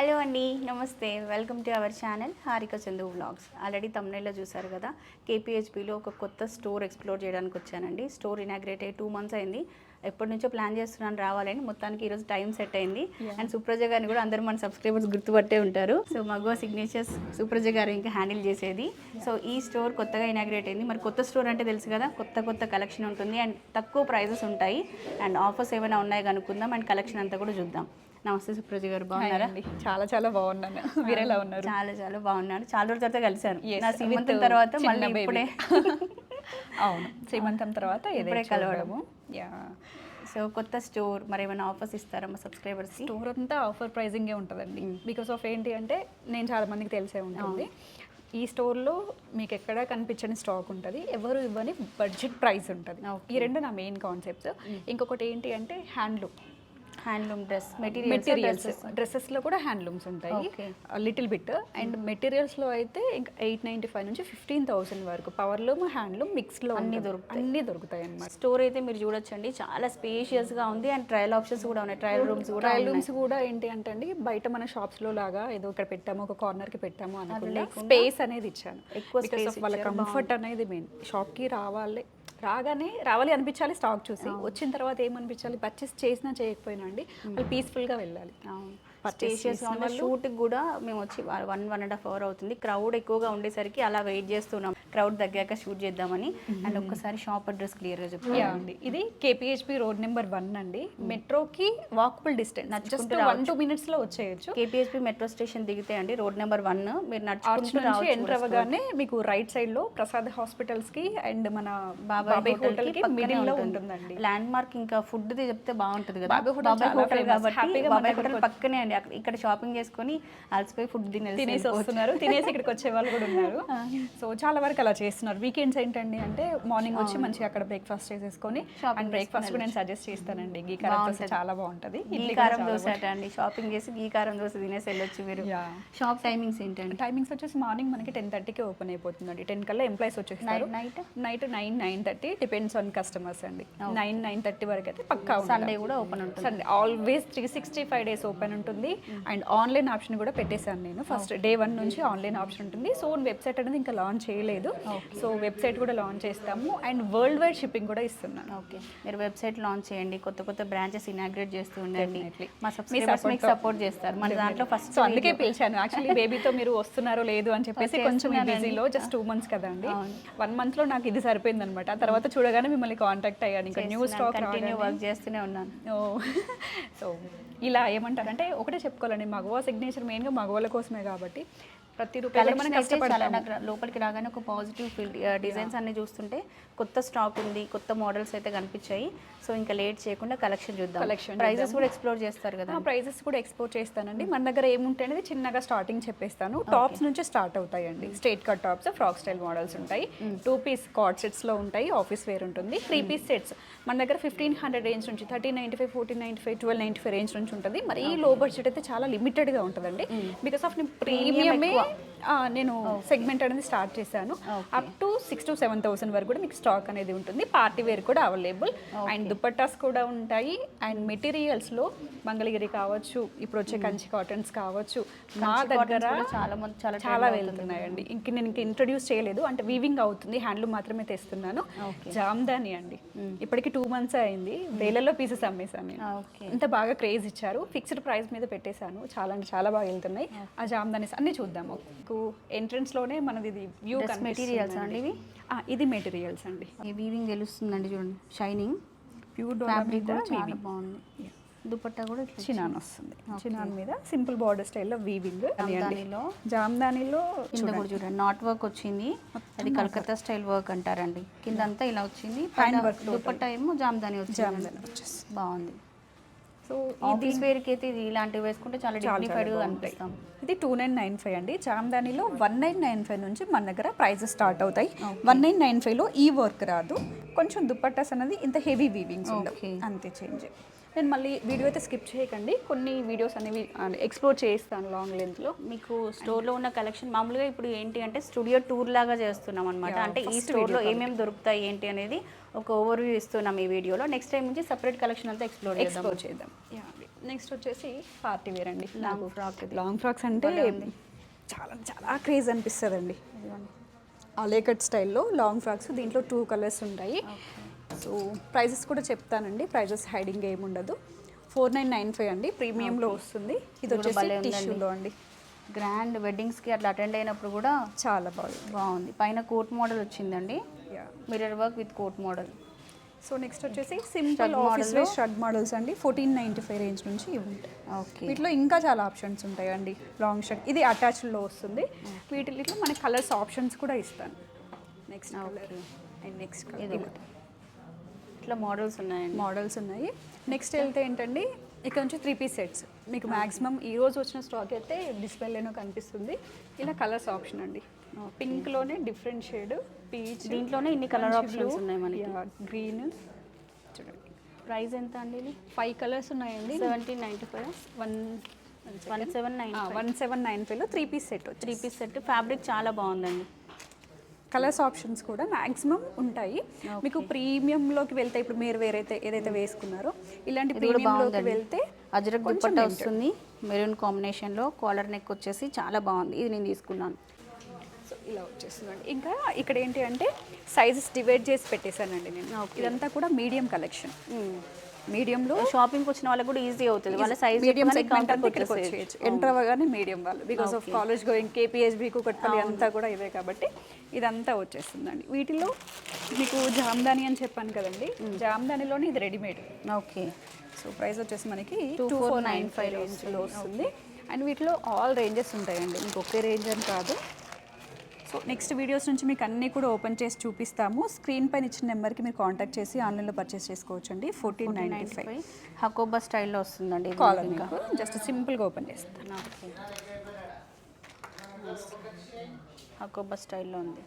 Hello అండి నమస్తే. Welcome to our channel Harika Chandu vlogs already తమిళలో చూసారు కదా కేపీహెచ్పిలో ఒక కొత్త స్టోర్ ఎక్స్ప్లోర్ చేయడానికి వచ్చానండి. స్టోర్ ఇనాగ్రేట్ అయ్యి టూ మంత్స్ అయింది. ఎప్పటి నుంచో ప్లాన్ చేస్తున్నాను రావాలని మొత్తానికి ఈరోజు టైం సెట్ అయింది. అండ్ సుప్రజ గారిని కూడా అందరూ మన సబ్స్క్రైబర్స్ గుర్తుపట్టే ఉంటారు. సో మగవ సిగ్నేచర్స్ సుప్రజ గారు ఇంకా హ్యాండిల్ చేసేది. సో ఈ స్టోర్ కొత్తగా ఇనాగ్రేట్ అయింది. మరి కొత్త స్టోర్ అంటే తెలుసు కదా కొత్త కొత్త కలెక్షన్ ఉంటుంది. అండ్ తక్కువ ప్రైజెస్ ఉంటాయి. అండ్ ఆఫర్స్ ఏమైనా ఉన్నాయో కనుక్కుందాం. అండ్ కలెక్షన్ అంతా కూడా చూద్దాం. నమస్తే సుప్రజ గారు బాగున్నారా? చాలా చాలా బాగున్నాను. మీరు ఎలా ఉన్నారు? చాలా చాలా బాగున్నాడు చాలా రోజుల తర్వాత Yes, నా సీమంతం with తర్వాత మళ్ళీ. ఇప్పుడే. అవును. శ్రీమంతం తర్వాత ఇప్పుడే కలవడము. యా సో కొత్త స్టోర్ మరి ఏమైనా ఆఫర్స్ ఇస్తారా మా సబ్స్క్రైబర్స్ స్టోర్ అంతా ఆఫర్ ప్రైజింగే ఉంటుందండి. బికాస్ ఆఫ్ ఏంటి అంటే నేను చాలా మందికి తెలిసే ఉంటుంది. ఈ స్టోర్లో మీకు ఎక్కడా కనిపించని స్టాక్ ఉంటుంది ఎవరు ఇవ్వని బడ్జెట్ ప్రైస్ ఉంటుంది. ఈ రెండు నా మెయిన్ కాన్సెప్ట్స్. ఇంకొకటి ఏంటి అంటే handloom. Handloom dress material materials డ్రెస్సెస్లో కూడా హ్యాండ్లూమ్స్ ఉంటాయి. లిటిల్ బిట్ అండ్ మెటీరియల్స్లో అయితే ఇంకా ఎయిట్ నైంటీ ఫైవ్ నుంచి ఫిఫ్టీన్ థౌసండ్ వరకు పవర్లూమ్ హ్యాండ్లూమ్ మిక్స్లో అన్నీ అన్ని దొరుకుతాయి. అన్నీ దొరుకుతాయి అన్నమాట. స్టోర్ అయితే మీరు చూడొచ్చండి. చాలా స్పేషియస్గా ఉంది అండ్ ట్రయల్ ఆప్షన్స్ కూడా ఉన్నాయి. ట్రయల్ రూమ్స్ కూడా ట్రయల్. రూమ్స్ కూడా ఏంటి అంటే అండి బయట మన షాప్స్లో లాగా ఏదో ఇక్కడ పెట్టాము ఒక కార్నర్కి పెట్టాము లేకుండా స్పేస్ అనేది ఇచ్చాను. ఎక్కువ వాళ్ళ కంఫర్ట్ అనేది మెయిన్ షాప్కి రావాలి. రాగానే రావాలి అనిపించాలి స్టాక్ చూసి. వచ్చిన తర్వాత ఏమనిపించాలి? పర్చేస్ చేసినా చేయకపోయినా అండి. వాళ్ళు peaceful గా వెళ్ళాలి. ఉంది షూట్ కూడా మేము వచ్చి one one and half hour అవుతుంది. క్రౌడ్ ఎక్కువగా ఉండేసరికి అలా వెయిట్ చేస్తున్నాం. క్రౌడ్ తగ్గాక షూట్ చేద్దామని అండ్ ఒక్కసారి షాప్ అడ్రస్ క్లియర్గా యా చెప్తాను అండి ఇది కేపీహెచ్పి రోడ్ నెంబర్ వన్ అండి. మెట్రోకి walkable distance just one two మినిట్స్లో వచ్చేయచ్చు. కేపీహెచ్పి మెట్రో స్టేషన్ దిగితే అండి రోడ్ నెంబర్ వన్ మీరు నడుచుకుంటూ ఎంటర్ అవ్వగానే మీకు రైట్ సైడ్లో ప్రసాద్ హాస్పిటల్స్కి అండ్ మన బాబాయ్ హోటల్కి మిడిల్లో ఉంటుందండి. ల్యాండ్ మార్క్ ఇంకా ఫుడ్ చెప్తే బాగుంటుంది కదా. బాబాయ్ హోటల్. కాబట్టి బాబాయ్ హోటల్ పక్కనే అండి. ఇక్కడ షాపింగ్ చేసుకొని అలసిపోయి ఫుడ్ తినేసి తినేసి వస్తున్నారు. తినేసి ఇక్కడికి వచ్చే వాళ్ళు కూడా ఉన్నారు. సో చాలా వరకు అలా చేస్తున్నారు. వీకెండ్స్ ఏంటండి అంటే మార్నింగ్ వచ్చి మంచిగా అక్కడ బ్రేక్ఫాస్ట్ చేసేసుకొని అండ్ బ్రేక్ఫాస్ట్ కూడా నేను సజెస్ట్ చేస్తానండి. గీ కారం దోశ చాలా బాగుంటది. ఇడ్లీ కారం దోశ అండి. షాపింగ్ చేసి గీ కారం దోశ తినేసి వెళ్ళొచ్చు మీరు. షాప్ టైమింగ్స్ ఏంటండి? టైమింగ్స్ వచ్చేసి మార్నింగ్ మనకి టెన్ థర్టీకి ఓపెన్ అయిపోతుందండి. టెన్ కల్లా ఎంప్లాయీస్ వచ్చేస్తారు. Night night nine nine thirty depends on customers అండి. నైన్ నైన్ థర్టీ వరకు అయితే పక్కా సండే కూడా ఓపెన్ ఉంటుంది. Sunday always three sixty five days open ఉంటుంది. అండ్ ఆన్లైన్ ఆప్షన్ కూడా పెట్టేశాను నేను. ఫస్ట్ డే వన్ నుంచి ఆన్లైన్ ఆప్షన్ ఉంటుంది. సో వెబ్సైట్ అనేది ఇంకా లాంచ్ చేయలేదు. సో వెబ్సైట్ కూడా లాంచ్ చేస్తాము. అండ్ వరల్డ్ వైడ్ షిప్పింగ్ కూడా ఇస్తున్నాను. ఓకే. మీరు వెబ్సైట్ లాంచ్ చేయండి. కొత్త కొత్త బ్రాంచెస్ ఇనాగ్రేట్ చేస్తూ ఉండండి. మా సబ్స్క్రైబర్స్ మీకు. సపోర్ట్ చేస్తారు. మన దాంట్లో ఫస్ట్ సో అందుకే పిలిచాను. యాక్చువల్లీ బేబీతో మీరు వస్తున్నారో లేదు అని చెప్పేసి కొంచెం. బిజీలో జస్ట్ టూ మంత్స్ కదండి వన్ మంత్లో నాకు ఇది సరిపోయింది అనమాట తర్వాత చూడగానే మిమ్మల్ని కాంటాక్ట్ అయ్యాను. ఇంకా న్యూ స్టాక్ కంటిన్యూ వర్క్ చేస్తూనే ఉన్నాను. సో ఇలా ఏమంటారంటే ఒకటే చెప్పుకోవాలండి. మగవా సిగ్నేచర్ మెయిన్గా మగవాళ్ళ కోసమే కాబట్టి. ప్రతి రూపాయి కూడా మనం కలెక్షన్ అయితే చాలా కష్టపడతాము నాకు లోపలికి రాగానే ఒక పాజిటివ్ ఫీల్ డిజైన్స్ అన్ని చూస్తుంటే కొత్త స్టాక్ ఉంది కొత్త మోడల్స్ అయితే కనిపించాయి. సో ఇంకా లేట్ చేయకుండా కలెక్షన్ చూద్దాం. Collection ప్రైజెస్ కూడా ఎక్స్ప్లోర్ చేస్తారు కదా. ప్రైజెస్ కూడా ఎక్స్పోర్ట్ చేస్తానండి. మన దగ్గర ఏముంటాయి అనేది చిన్నగా స్టార్టింగ్ చెప్పేస్తాను. టాప్స్ నుంచి స్టార్ట్ అవుతాయండి. Straight cut tops frock style models ఉంటాయి. టూ పీస్ కార్డ్ సెట్స్లో ఉంటాయి ఆఫీస్ వేర్ ఉంటుంది. త్రీ పీస్ సెట్స్ మన దగ్గర ఫిఫ్టీన్ హండ్రెడ్ రేంజ్ నుంచి thirteen ninety five fourteen ninety five twelve ninety five range నుంచి ఉంటుంది. మరి ఈ లో బడ్జెట్ అయితే చాలా లిమిటెడ్గా ఉంటుందండి బికాస్ ఆఫ్ ప్రీమియమే నేను సెగ్మెంట్ అనేది స్టార్ట్ చేశాను. Up to six to seven thousand వరకు కూడా మీకు స్టాక్ అనేది ఉంటుంది. పార్టీ వేర్ కూడా అవైలబుల్ అండ్ దుపట్టాస్ కూడా ఉంటాయి. అండ్ మెటీరియల్స్లో మంగళగిరి కావచ్చు ఇప్పుడు వచ్చే కంచి కాటన్స్ కావచ్చు మా దగ్గర చాలా చాలా చాలా వెళ్తున్నాయండి. ఇంక నేను ఇంక ఇంట్రొడ్యూస్ చేయలేదు. అంటే వీవింగ్ అవుతుంది. హ్యాండ్లూమ్ మాత్రమే తెస్తున్నాను. జామ్దాని అండి. ఇప్పటికి టూ మంత్స్ అయింది. వేలలో పీసెస్ అమ్మేశాను అంత బాగా క్రేజ్ ఇచ్చారు. ఫిక్స్డ్ ప్రైస్ మీద పెట్టేశాను. చాలా అంటే చాలా బాగా వెళ్తున్నాయి. ఆ జామ్దానిస్ అన్ని చూద్దాము. మీకు ఎంట్రన్స్లోనే మనది ఇది వ్యూ మెటీరియల్స్ అండి ఇవి? ఇది మెటీరియల్స్ అండి. ఈ వీవింగ్ తెలుస్తుందండి చూడండి. షైనింగ్ ప్యూర్ ఫ్యాబ్రిక్ కూడా చాలా బాగుంది. దుపట్టా కూడా చినాన్ వస్తుంది. చినాన్ మీద సింపుల్ బార్డర్ స్టైల్లో వీవింగ్ జామ్దానిలో. జామ్దానిలో కింద కూడా చూడండి. నాట్ వర్క్ వచ్చింది. అది కలకత్తా స్టైల్ వర్క్ అంటారండి. కింద అంతా ఇలా వచ్చింది. పైన దుపట్టా ఏమో జామ్దాని వచ్చింది బాగుంది. సో ఆఫీస్ వేర్కి అయితే ఇది ఇలాంటివి వేసుకుంటే చాలా డిగ్నిఫైడ్ అనిపిస్తాం. ఇది టూ నైన్ నైన్ ఫైవ్ అండి. జామ్దానిలో వన్ నైన్ నైన్ ఫైవ్ నుంచి మన దగ్గర ప్రైజెస్ స్టార్ట్ అవుతాయి. వన్ నైన్ నైన్ ఫైవ్లో ఈ వర్క్ రాదు. కొంచెం దుపట్టాస్ అనేది ఇంత హెవీ వీవింగ్స్ ఉండవు. అంతే చేంజ్. నేను మళ్ళీ వీడియో అయితే స్కిప్ చేయకండి. కొన్ని వీడియోస్ అనేవి ఎక్స్ప్లోర్ చేస్తాను లాంగ్ లెంత్లో. మీకు స్టోర్లో ఉన్న కలెక్షన్ మామూలుగా ఇప్పుడు ఏంటి అంటే స్టూడియో టూర్ లాగా చేస్తున్నాం అనమాట అంటే ఈ స్టోర్లో ఏమేమి దొరుకుతాయి ఏంటి అనేది ఒక ఓవర్ వ్యూ ఇస్తున్నాం ఈ వీడియోలో. నెక్స్ట్ టైం నుంచి సపరేట్ కలెక్షన్ అంతా ఎక్స్ప్లోర్ ఎక్స్ప్లోర్ చేద్దాం. నెక్స్ట్ వచ్చేసి పార్టీ వేర్ అండి. లాంగ్ ఫ్రాక్ లాంగ్ ఫ్రాక్స్ అంటే చాలా చాలా క్రేజ్ అనిపిస్తుంది అండి అలేకట్ స్టైల్లో లాంగ్ ఫ్రాక్స్ దీంట్లో టూ కలర్స్ ఉంటాయి. సో ప్రైజెస్ కూడా చెప్తానండి. ప్రైజెస్ హైడింగ్ ఏమి ఉండదు. ఫోర్ నైన్ నైన్ ఫైవ్ అండి. ప్రీమియంలో వస్తుంది. ఇది వచ్చేసి. టిష్యూలో అండి. గ్రాండ్ వెడ్డింగ్స్కి అట్లా అటెండ్ అయినప్పుడు కూడా చాలా బాగుంది. బాగుంది. పైన కోట్ మోడల్ వచ్చిందండి. Mirror work with coat model so next వచ్చేసి simple Shrug office model wear లో- షర్ట్ మోడల్స్ అండి. ఫోర్టీన్ నైంటీ ఫైవ్ రేంజ్ నుంచి ఇవి ఉంటాయి. ఓకే వీటిలో ఇంకా చాలా ఆప్షన్స్ ఉంటాయండి. లాంగ్ షర్ట్ ఇది అటాచ్డ్లో వస్తుంది. వీటిలో మనకి కలర్స్ ఆప్షన్స్ కూడా ఇస్తాను. నెక్స్ట్. అండ్ నెక్స్ట్ ఇది ఇట్లా మోడల్స్ ఉన్నాయండి. మోడల్స్ ఉన్నాయి. నెక్స్ట్ వెళ్తే ఏంటండి? ఇక్కడ నుంచి త్రీ పీస్ సెట్స్. మీకు మాక్సిమం ఈ రోజు వచ్చిన స్టాక్ అయితే డిస్ప్లేలోనే కనిపిస్తుంది. ఇలా కలర్స్ ఆప్షన్ అండి. పింక్లోనే డిఫరెంట్ షేడ్ పీచ్. దీంట్లోనే ఇన్ని కలర్ ఆప్షన్స్ ఉన్నాయి మనకి. గ్రీన్. చూడండి. ప్రైస్ ఎంత అండి ఫైవ్ కలర్స్ ఉన్నాయండి. Seventeen ninety five. One one seven nine one seven nine ఫైవ్లో three piece set three piece set. Fabric చాలా బాగుందండి. కలర్స్ ఆప్షన్స్ కూడా మాక్సిమం ఉంటాయి. మీకు ప్రీమియంలోకి వెళ్తే ఇప్పుడు మీరు వేరైతే ఏదైతే వేసుకున్నారో ఇలాంటి ప్రీమియంలోకి వెళ్తే అజరక్ limited. వస్తుంది. మెరూన్ కాంబినేషన్లో కాలర్ నెక్ వచ్చేసి చాలా బాగుంది. ఇది నేను తీసుకున్నాను. సో ఇలా వచ్చేస్తుందండి. ఇంకా ఇక్కడ ఏంటి అంటే సైజెస్ డివైడ్ చేసి పెట్టేశానండి నేను. ఇదంతా కూడా మీడియం కలెక్షన్. మీడియంలో షాపింగ్ వచ్చిన వాళ్ళకి కూడా ఈజీ అవుతుంది. వాళ్ళ సైజ్ మీడియం సెగ్మెంట్ ఎంటర్ అవ్వగానే మీడియం వాళ్ళు. Because of college going KPHB Kukatpally అంతా కూడా ఇవే కాబట్టి ఇదంతా వచ్చేస్తుందండి. వీటిలో మీకు జామ్దాని అని చెప్పాను కదండి. జామ్దానిలోనే ఇది రెడీమేడ్ ఓకే సో ప్రైస్ వచ్చేసి మనకి టూ ఫోర్ నైన్ ఫైవ్ రేంజ్లో వస్తుంది. అండ్ వీటిలో ఆల్ రేంజెస్ ఉంటాయండి. మీకు ఒకే రేంజ్ అని కాదు. సో నెక్స్ట్ వీడియోస్ నుంచి మీకు అన్నీ కూడా ఓపెన్ చేసి చూపిస్తాము. స్క్రీన్ పైన ఇచ్చిన నెంబర్కి మీరు కాంటాక్ట్ చేసి ఆన్లైన్లో పర్చేస్ చేసుకోవచ్చు అండి ఫోర్టీన్ నైంటీ ఫైవ్. హకోబా స్టైల్లో వస్తుందండి కాలర్ జస్ట్ సింపుల్గా ఓపెన్ చేస్తాను. హకోబా స్టైల్లో ఉంది.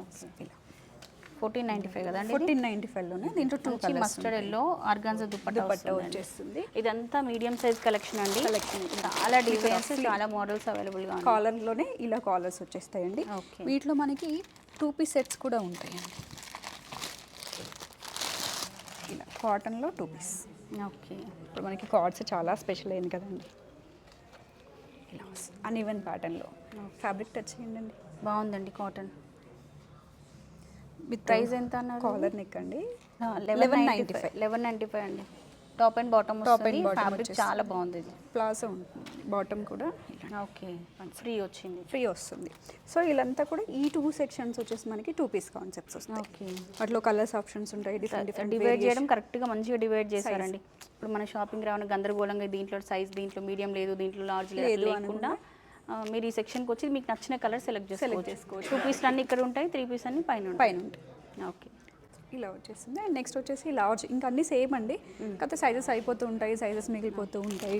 ఓకే. ఇలా ఫోర్టీన్ నైంటీ ఫైవ్ కదండి ఫోర్టీన్ నైంటీ ఫైవ్లోనే దీంట్లో two mustard yellow organza dupatta వస్తుందండి. వచ్చేస్తుంది. ఇదంతా మీడియం సైజ్ కలెక్షన్ అండి. Collection. చాలా డిజైన్స్ చాలా మోడల్స్ అవైలబుల్గా కాలర్లోనే ఇలా కాలర్స్ వచ్చేస్తాయండి. వీటిలో మనకి టూ పీస్ సెట్స్ కూడా ఉంటాయండి. ఇలా కాటన్లో టూ పీస్ ఓకే ఇప్పుడు మనకి కార్డ్స్ చాలా స్పెషల్ అయింది కదండి. ఇలా అన్ఈవెన్ ప్యాటర్న్లో ఫ్యాబ్రిక్ టచ్ చేయండి బాగుందండి కాటన్ విత్ ప్రైస్ ఎంత అన్నారు కాలర్ నెక్ అండి. Eleven ninety five eleven ninety five అండి top and. Bottom top bottom fabric. చాలా బాగుంది. ఇది ప్లాజో బాటమ్ కూడా ఓకే. ఫ్రీ వచ్చింది. ఫ్రీ వస్తుంది. సో వీళ్ళంతా కూడా ఈ టూ సెక్షన్స్ వచ్చేసి మనకి టూ పీస్ కాన్సెప్ట్స్ వస్తాయి. ఓకే. వాటిలో కలర్స్ ఆప్షన్స్ ఉంటాయి డిఫరెంట్ డిఫరెంట్ డివైడ్ చేయడం కరెక్ట్గా మంచిగా డివైడ్ చేశారండి. ఇప్పుడు మన షాపింగ్ రావడం గందరగోళంగా దీంట్లో సైజ్ దీంట్లో మీడియం లేదు దీంట్లో లార్జ్ లేదు లేకుండా మీరు ఈ సెక్షన్కి వచ్చి మీకు నచ్చిన కలర్ సెలెక్ట్ చేసుకోవచ్చు. చేసుకోవచ్చు. టూ పీస్లు అన్ని ఇక్కడ ఉంటాయి త్రీ పీస్ అన్ని పైన పైన ఉంటాయి. ఓకే. ఇలా వచ్చేస్తుంది అండ్ నెక్స్ట్ వచ్చేసి లార్జ్. ఇంకా అన్ని సేమ్ అండి. కాకపోతే సైజెస్ అయిపోతూ ఉంటాయి సైజెస్ మిగిలిపోతూ ఉంటాయి.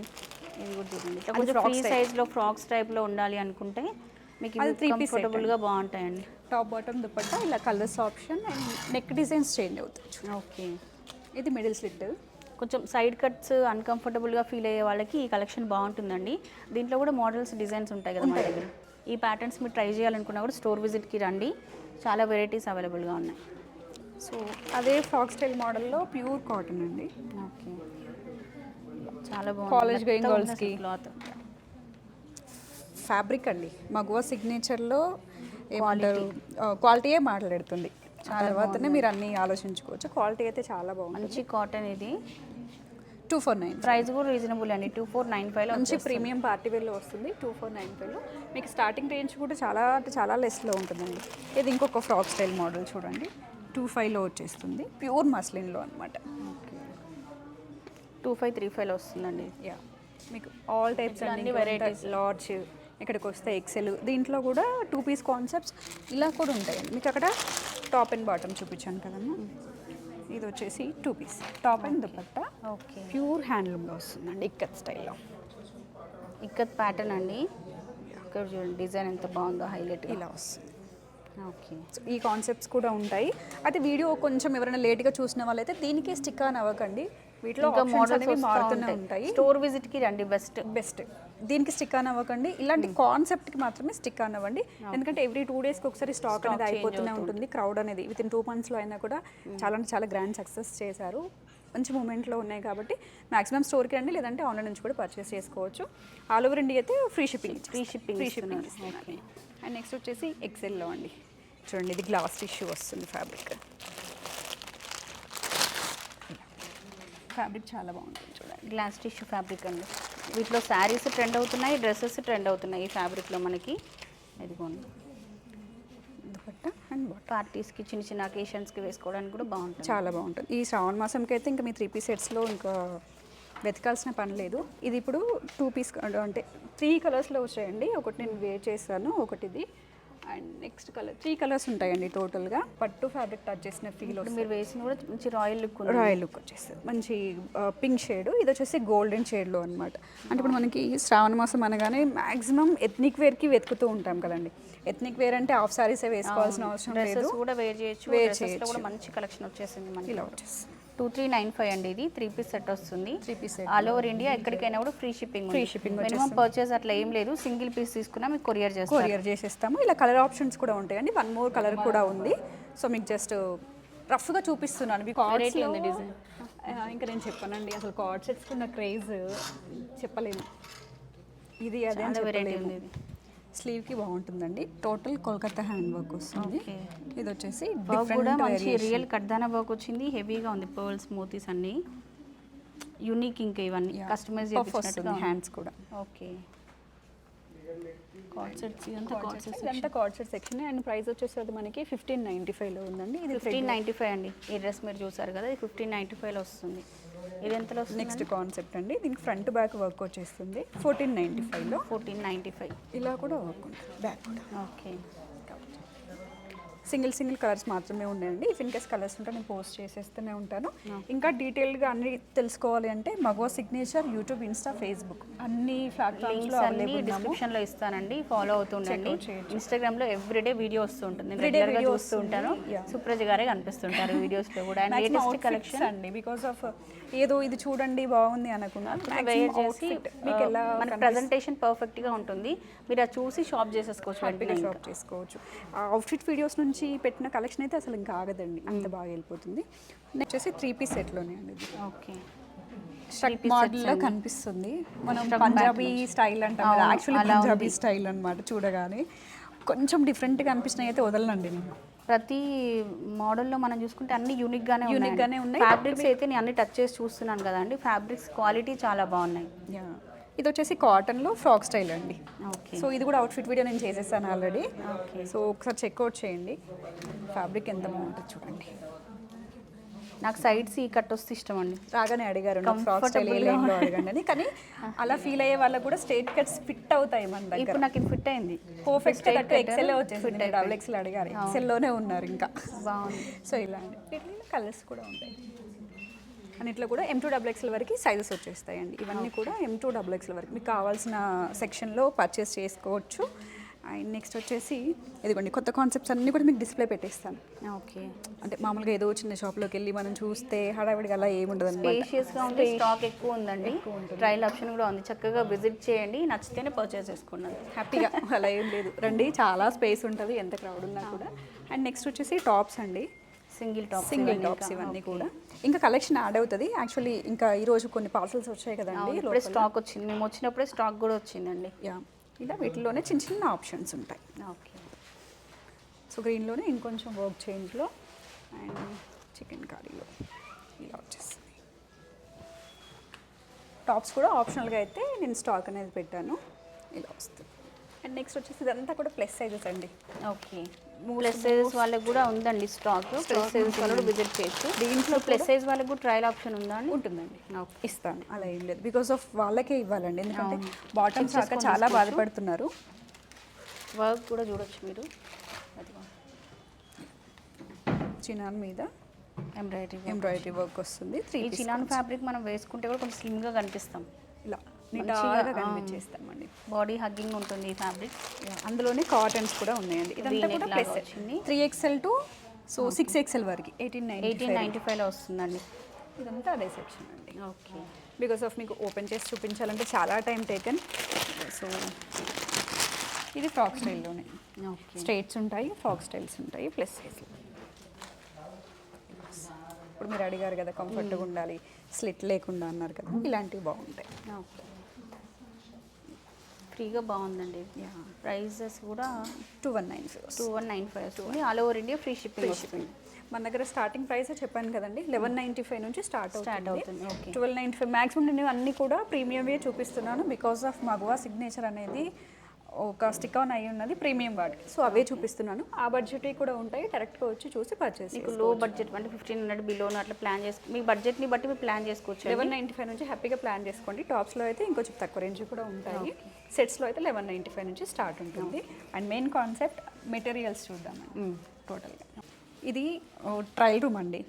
ఇది కూడా చూడండి. కొంచెం ఫ్రీ. సైజ్లో ఫ్రాక్స్ టైప్లో ఉండాలి అనుకుంటే మీకు అది piece set కంఫర్టబుల్గా బాగుంటాయండి. టాప్ బాటమ్ దుపట్టా ఇలా colours option and neck designs change అవుతాయి. ఓకే. ఇది మిడిల్ స్లిట్. కొంచెం సైడ్ కట్స్ అన్కంఫర్టబుల్గా ఫీల్ అయ్యే వాళ్ళకి ఈ కలెక్షన్ బాగుంటుందండి. దీంట్లో కూడా మోడల్స్ డిజైన్స్ ఉంటాయి కదా మన దగ్గర. ఈ ప్యాటర్న్స్ మీరు ట్రై చేయాలనుకున్నా కూడా స్టోర్ విజిట్కి రండి. చాలా వెరైటీస్ అవైలబుల్గా ఉన్నాయి. సో అదే ఫ్రాక్ స్టైల్ మోడల్లో ప్యూర్ కాటన్ అండి. ఓకే. చాలా College going girls కి. క్లాత్ ఫ్యాబ్రిక్ అండి. మగువ సిగ్నేచర్లో ఏమంటారు? క్వాలిటీయే మాట్లాడుతుంది. తర్వాతనే మీరు అన్ని ఆలోచించుకోవచ్చు. క్వాలిటీ అయితే చాలా బాగుంది మంచి కాటన్ ఇది. టూ ఫోర్ నైన్ ప్రైస్ కూడా రీజనబుల్ అండి. టూ ఫోర్ నైన్ ఫైవ్లో మంచి ప్రీమియం పార్టీ వేర్లో వస్తుంది. టూ ఫోర్ నైన్ ఫైవ్లో మీకు స్టార్టింగ్ రేంజ్ కూడా చాలా అంటే చాలా లెస్లో ఉంటుందండి. ఇది ఇంకొక ఫ్రాక్ స్టైల్ మోడల్ చూడండి. టూ ఫైవ్లో వచ్చేస్తుంది. ప్యూర్ మస్లిన్లో అనమాట టూ ఫైవ్ త్రీ ఫైవ్లో వస్తుందండి. యా. మీకు ఆల్ టైప్స్ అన్ని వెరైటీస్ లార్జ్ ఇక్కడికి వస్తే ఎక్సెల్ దీంట్లో కూడా టూ పీస్ కాన్సెప్ట్స్ ఇలా కూడా ఉంటాయండి. మీకు అక్కడ టాప్ అండ్ బాటమ్ చూపించాను కదమ్మా. ఇది వచ్చేసి two piece top and dupatta okay pure హ్యాండ్లూమ్లో వస్తుందండి ఇక్కత్ స్టైల్లో ఇక్కత్ ప్యాటర్న్ అండి. ఇక్కడ చూడండి డిజైన్ ఎంత బాగుందో హైలైట్ ఇలా వస్తుంది. ఓకే ఈ కాన్సెప్ట్స్ కూడా ఉంటాయి. అయితే వీడియో కొంచెం ఎవరైనా లేట్గా చూసిన వాళ్ళైతే దీనికే స్టిక్ ఆన్ అవ్వకండి. వీటిలో మోడల్స్ అనేవి మారుతూనే ఉంటాయి. స్టోర్ విజిట్కి రండి బెస్ట్ బెస్ట్ దీనికి స్టిక్ ఆన్ అవ్వకండి. ఇలాంటి కాన్సెప్ట్కి మాత్రమే స్టిక్ ఆన్ అవ్వండి. ఎందుకంటే ఎవ్రీ టూ డేస్కి ఒకసారి స్టాక్ అనేది అయిపోతూనే ఉంటుంది క్రౌడ్ అనేది. విత్ ఇన్ టూ మంత్స్లో అయినా కూడా చాలా అంటే చాలా గ్రాండ్ సక్సెస్ చేశారు. మంచి మూమెంట్లో ఉన్నాయి కాబట్టి మాక్సిమం స్టోర్కి రండి లేదంటే ఆన్లైన్ నుంచి కూడా పర్చేస్ చేసుకోవచ్చు. ఆల్ ఓవర్ ఇండియా అయితే ఫ్రీ షిప్పింగ్ ఫ్రీ షిప్పింగ్ ఇస్తున్నారు. Okay. అండ్ నెక్స్ట్ వచ్చేసి ఎక్సెల్లో అండి. చూడండి ఇది గ్లాస్ టిష్యూ వస్తుంది ఫ్యాబ్రిక్ ఫ్యాబ్రిక్ చాలా బాగుంటుంది చూడండి. గ్లాస్ టిష్యూ ఫ్యాబ్రిక్ అండి. వీటిలో శారీస్ ట్రెండ్ అవుతున్నాయి డ్రెస్సెస్ ట్రెండ్ అవుతున్నాయి ఈ ఫ్యాబ్రిక్లో మనకి. ఇదిగోండి. అండ్ పార్టీస్కి చిన్న చిన్న అకేషన్స్కి వేసుకోవడానికి కూడా బాగుంటుంది. చాలా బాగుంటుంది. ఈ శ్రావణ మాసంకి అయితే ఇంకా మీ త్రీ పీస్ సెట్స్లో ఇంకా వెతకాల్సిన పని లేదు. ఇది ఇప్పుడు టూ పీస్ అంటే త్రీ కలర్స్లో వచ్చాయండి. ఒకటి నేను వేర్ చేశాను ఒకటి ఇది and next colour three colours ఉంటాయండి టోటల్గా. పట్టు ఫ్యాబ్రిక్ టచ్ చేసిన ఫీల్ మీరు వేసిన కూడా మంచి రాయల్ లుక్ రాయల్ లుక్ వచ్చేస్తుంది. మంచి పింక్ షేడ్ ఇది వచ్చేసి గోల్డెన్ షేడ్లో అనమాట అంటే ఇప్పుడు మనకి శ్రావణ మాసం అనగానే మాక్సిమం ఎథ్నిక్ వేర్కి వెతుకుతూ ఉంటాం కదండి. ఎథ్నిక్ వేర్ అంటే హాఫ్ సారీసే వేసుకోవాల్సిన అవసరం లేదు. కూడా వేర్ చేయొచ్చు. కూడా చేయొచ్చు. మంచి కలెక్షన్ వచ్చేసింది మనకి. ఇలా వచ్చేస్తుంది. టూ త్రీ నైన్ ఫైవ్ అండి ఇది. త్రీ పీస్ సెట్ వస్తుంది. Three piece all over India ఎక్కడికైనా కూడా free shipping Free shipping minimum purchase అట్లా ఏం లేదు. సింగిల్ పీస్ తీసుకున్నా మీకు కొరియర్ చేస్తారు. కొరియర్ చేసేస్తాము. ఇలా కలర్ ఆప్షన్స్ కూడా ఉంటాయండి. వన్ మోర్ కలర్ కూడా ఉంది. సో మీకు జస్ట్ రఫ్గా చూపిస్తున్నాను. మీకు Variety ఉంది design. ఇంకా నేను చెప్పానండి. అసలు కార్డ్ సెట్స్ ఉన్న క్రేజ్ చెప్పలేను. ఇది అదే variety ఉంది ఇది. స్లీవ్కి బాగుంటుందండి. టోటల్ కోల్కతా హ్యాండ్ వర్క్ వస్తుంది. ఇది వచ్చేసి కూడా మంచి రియల్ కడ్దానా వర్క్ వచ్చింది. హెవీగా ఉంది పర్ల్స్ మోతీస్ అన్ని. యూనిక్ ఇంకా ఇవన్నీ కస్టమైజ్ చేయించినట్టుగా హ్యాండ్స్. కూడా. ఓకే. కార్డ్ సెట్స్ ఇదంతా కార్డ్ సెట్స్ ఇదంతా cord set section and price వచ్చేసరికి మనకి ఫిఫ్టీన్ నైంటీ ఫైవ్లో ఉందండి. ఇది ఫిఫ్టీన్ నైంటీ ఫైవ్ అండి. ఈ డ్రెస్ మీరు చూసారు కదా ఇది ఫిఫ్టీన్ నైంటీ ఫైవ్లో వస్తుంది. ఇది ఎంతలో నెక్స్ట్ కాన్సెప్ట్ అండి. దీనికి ఫ్రంట్ బ్యాక్ వర్క్ వచ్చేస్తుంది. ఫోర్టీన్ నైంటీ ఫైవ్లో ఫోర్టీన్ నైంటీ ఫైవ్ ఇలా కూడా వర్క్ ఉంటుంది. బ్యాక్ కూడా. ఓకే సింగిల్ సింగిల్ కలర్స్ మాత్రమే ఉన్నాయండి. ఇఫ్ ఇన్ కేస్ కలర్స్ ఉంటే నేను పోస్ట్ చేసేస్తూనే ఉంటాను. ఇంకా డీటెయిల్గా అన్ని తెలుసుకోవాలి అంటే Maguva signature YouTube Insta Facebook అన్ని ప్లాట్ఫామ్స్లో అవైలబుల్ ఉన్నాము. డిస్క్రిప్షన్లో ఇస్తానండి. ఫాలో అవుతుండండి Check out చేయొచ్చు. ఇన్స్టాగ్రామ్లో ఎవ్రీడే వీడియో వస్తుంటుంది నేను Everyday రెగ్యులర్గా video చూస్తూ ఉంటాను. సుప్రజ గారే కనిపిస్తుంటారు వీడియోస్లో కూడా. అండ్ లేటెస్ట్ కలెక్షన్ అండి. బికాస్ ఆఫ్ ఏదో ఇది చూడండి బాగుంది అనకుండా వేర్ చేసి మీకు ఎలా మన ప్రజెంటేషన్ పర్ఫెక్ట్గా ఉంటుంది. మీరు అది చూసి షాప్ చేసేసుకోవచ్చు షాప్ చేసుకోవచ్చు. అవుట్ఫిట్ వీడియోస్ నుంచి పెట్టిన కలెక్షన్ అయితే అసలు ఇంకా ఆగదండి అంత బాగా వెళ్ళిపోతుంది. నెక్స్ట్ వచ్చేసి త్రీ పీస్ సెట్లోనే అండి ఓకే. స్ట్రక్ మోడల్లో కనిపిస్తుంది. మనం పంజాబీ. స్టైల్ అంటాం కదా. యాక్చువల్లీ పంజాబీ. స్టైల్ అన్నమాట చూడగానే. కొంచెం డిఫరెంట్గా అనిపించినాయి అయితే వదలనండి నేను. ప్రతి మోడల్లో మనం చూసుకుంటే అన్ని యూనిక్ గానే Unique గానే ఉన్నాయి. ఫ్యాబ్రిక్స్ అయితే నేను అన్ని టచ్ చేసి చూస్తున్నాను కదండి. ఫ్యాబ్రిక్స్ క్వాలిటీ చాలా బాగున్నాయి. యా ఇది వచ్చేసి కాటన్లో ఫ్రాక్ స్టైల్ అండి. ఓకే సో ఇది కూడా అవుట్ఫిట్ వీడియో నేను చేసేసాను ఆల్రెడీ ఓకే సో ఒకసారి చెక్అవుట్ చేయండి. ఫ్యాబ్రిక్ ఎంత బాగుంటుంది చూడండి. నాకు సైడ్స్ ఈ కట్ వస్తే ఇష్టం అండి. రాగానే అడిగారు ఫ్రాక్ స్టైల్ అడగండి. అని. కానీ అలా ఫీల్ అయ్యే వాళ్ళకు కూడా స్ట్రేట్ కట్స్ ఫిట్ అవుతాయి మన దగ్గర. ఇప్పుడు నాకు ఫిట్ అయింది. Perfect cut XL fit double XL అడిగారు. ఎక్సెల్లోనే ఉన్నారు ఇంకా. బాగుంది. సో ఇలాంటి వీటిలో కలర్స్ కూడా ఉంటాయి. అన్నిట్లో కూడా ఎం టూ డబుల్ ఎక్స్ఎల్ వరకు సైజెస్ వచ్చేస్తాయండి. ఇవన్నీ కూడా ఎం టూ డబుల్ ఎక్స్ఎల్ వరకు. మీకు కావాల్సిన సెక్షన్లో పర్చేస్ చేసుకోవచ్చు. అండ్ నెక్స్ట్ వచ్చేసి ఇదిగోండి కొత్త కాన్సెప్ట్స్ అన్నీ కూడా మీకు డిస్ప్లే పెట్టేస్తాను. ఓకే అంటే మామూలుగా ఏదో చిన్న షాప్లోకి వెళ్ళి మనం చూస్తే హడావిడిగా అలా ఏముండదు అనమాట స్పేషియస్గా ఉంది స్టాక్ ఎక్కువ ఉందండి. ట్రయల్ ఆప్షన్ కూడా ఉంది. చక్కగా విజిట్ చేయండి. నచ్చితేనే పర్చేస్ చేసుకున్నాను. హ్యాపీగా అలా ఏం లేదు. రండి చాలా స్పేస్ ఉంటుంది. ఎంత క్రౌడ్ ఉన్నా కూడా. అండ్ నెక్స్ట్ వచ్చేసి టాప్స్ అండి. సింగిల్ టాప్ సింగిల్ టాప్స్ ఇవన్నీ కూడా. ఇంకా కలెక్షన్ యాడ్ అవుతుంది. యాక్చువల్లీ ఇంకా ఈ రోజు కొన్ని పార్సల్స్ వచ్చాయి కదండి ఇప్పుడే స్టాక్ వచ్చింది. మేము వచ్చినప్పుడే స్టాక్ కూడా వచ్చిందండి. యా. ఇలా వీటిలోనే చిన్న చిన్న ఆప్షన్స్ ఉంటాయి. ఓకే. సో గ్రీన్లోనే ఇంకొంచెం వర్క్ చేంజ్లో అండ్ చికెన్ కర్రీలో ఇలా వచ్చేస్తుంది టాప్స్ కూడా ఆప్షనల్గా అయితే నేను స్టాక్ అనేది పెట్టాను. ఇలా వస్తుంది. అండ్ నెక్స్ట్ వచ్చేసి ఇదంతా కూడా ప్లస్ సైజెస్ అండి. ఓకే. ప్లస్ సైజెస్ వాళ్ళకి కూడా ఉందండి స్టాక్ ప్లస్ సైజెస్ వాళ్ళు కూడా విజిట్ చేయొచ్చు. దీంట్లో ప్లస్ సైజ్ వాళ్ళకి కూడా ట్రయల్ ఆప్షన్ ఉందా అండి? ఉంటుందండి. ఇస్తాను. అలా ఏం లేదు. బికాస్ ఆఫ్ వాళ్ళకే ఇవ్వాలండి. ఎందుకంటే. బాటమ్స్ చేసుకొని చాలా. బాధపడుతున్నారు. వర్క్ కూడా చూడొచ్చు మీరు. చినాన్ మీద ఎంబ్రాయిడరీ ఎంబ్రాయిడరీ వర్క్ వస్తుంది. త్రీ చినాన్ ఫ్యాబ్రిక్ మనం వేసుకుంటే కూడా కొంచెం స్లిమ్గా కనిపిస్తాం. ఇలా. కనిపించేస్తామండి బాడీ హగ్గింగ్ ఉంటుంది ఈ ఫ్యాబ్రిక్. అందులోనే కాటన్స్ కూడా ఉన్నాయండి. ఇదంతా కూడా plus. Three XL to so six XL వరకు. ఎయిటీన్ నైన్ ఎయిటీన్ నైంటీ ఫైవ్లో వస్తుందండి. ఇదంతా అదే సెక్షన్ అండి. ఓకే బికాస్ ఆఫ్ మీకు ఓపెన్ చేసి చూపించాలంటే చాలా టైం టేకెన్ సో ఇది ఫ్రాక్ స్టైల్లోనే ఓకే స్ట్రైట్స్ ఉంటాయి ఫ్రాక్ స్టైల్స్ ఉంటాయి ప్లస్ సైజ్ ఇప్పుడు మీరు అడిగారు కదా కంఫర్ట్గా ఉండాలి స్లిట్ లేకుండా అన్నారు కదా ఇలాంటివి బాగుంటాయి. ఓకే ఫ్రీగా బాగుందండి. ప్రైజెస్ కూడా two one nine five two one nine five వస్తుంది. All over India free shipping వస్తుంది. మన దగ్గర స్టార్టింగ్ ప్రైస్ చెప్పాను కదండి. లెవెన్ నైంటీ ఫైవ్ నుంచి స్టార్ట్ Start అవుతుంది. ట్వెల్వ్ నైంటీ ఫైవ్ మ్యాక్సిమం నేను అన్ని కూడా ప్రీమియంవే చూపిస్తున్నాను బికాస్ ఆఫ్ మగువా సిగ్నేచర్ అనేది ఒక స్టిక్ ఆన్ అయి ఉన్నది ప్రీమియం వాటికి. సో అవే చూపిస్తున్నాను. ఆ బడ్జెట్ కూడా ఉంటాయి డైరెక్ట్గా వచ్చి చూసి పర్చేస్ మీకు లో బడ్జెట్ అంటే ఫిఫ్టీన్ హండ్రెడ్ బిలో అట్లా ప్లాన్ చేసుకో మీ బడ్జెట్ని బట్టి మీరు ప్లాన్ చేసుకోవచ్చు లెవెన్ నైంటీ ఫైవ్ నుంచి హ్యాపీగా ప్లాన్ చేసుకోండి. టాప్స్లో అయితే ఇంకొంచెం తక్కువ రేంజ్ కూడా ఉంటాయి. సెట్స్లో అయితే లెవెన్ నైంటీ ఫైవ్ నుంచి స్టార్ట్ ఉంటుంది. అండ్ మెయిన్ కాన్సెప్ట్ మెటీరియల్స్ చూద్దామండి టోటల్గా ఇది ట్రయల్ రూమ్ అండి.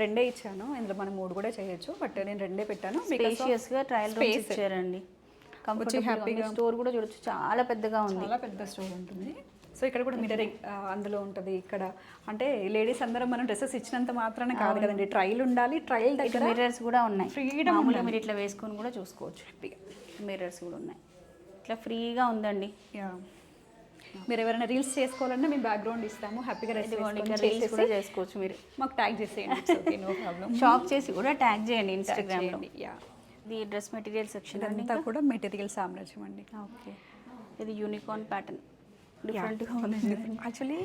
రెండే ఇచ్చాను. ఇందులో మనం మూడు కూడా చేయొచ్చు. బట్ నేను రెండే పెట్టాను. Because of స్పేషియస్గా ట్రయల్ space. ఇచ్చారండి. వచ్చి హ్యాపీగా స్టోర్ కూడా చూడొచ్చు. చాలా పెద్దగా ఉంది. చాలా పెద్ద స్టోర్ ఉంటుంది. సో ఇక్కడ కూడా మిరరింగ్ అందులో ఉంటుంది ఇక్కడ. అంటే లేడీస్ అందరం మనం డ్రెస్సెస్ ఇచ్చినంత మాత్రాన కాదు కదండి. ట్రయల్ ఉండాలి ట్రయల్ దగ్గర మిర్రర్స్ కూడా ఉన్నాయి. మామూలుగా మీరు ఇట్లా వేసుకొని కూడా చూసుకోవచ్చు. మిర్రర్స్ కూడా ఉన్నాయి. ఇట్లా ఫ్రీగా ఉందండి. యా మీరు ఎవరైనా రీల్స్ చేసుకోవాలన్నా మేము బ్యాక్గ్రౌండ్ ఇస్తాము. హ్యాపీగా రీల్స్ కూడా చేసుకోవచ్చు మీరు. మాకు ట్యాగ్ చేసేయండి. ఓకే నో ప్రాబ్లం షాప్ చేసి కూడా ట్యాగ్ చేయండి ఇన్స్టాగ్రామ్లో. యా ఇది డ్రెస్ మెటీరియల్ సెక్షన్ ఇదంతా కూడా మెటీరియల్ సామ్రాజ్యం అండి. ఓకే ఇది యూనికార్న్ ప్యాటర్న్ డిఫరెంట్గా ఉంది యాక్చువల్లీ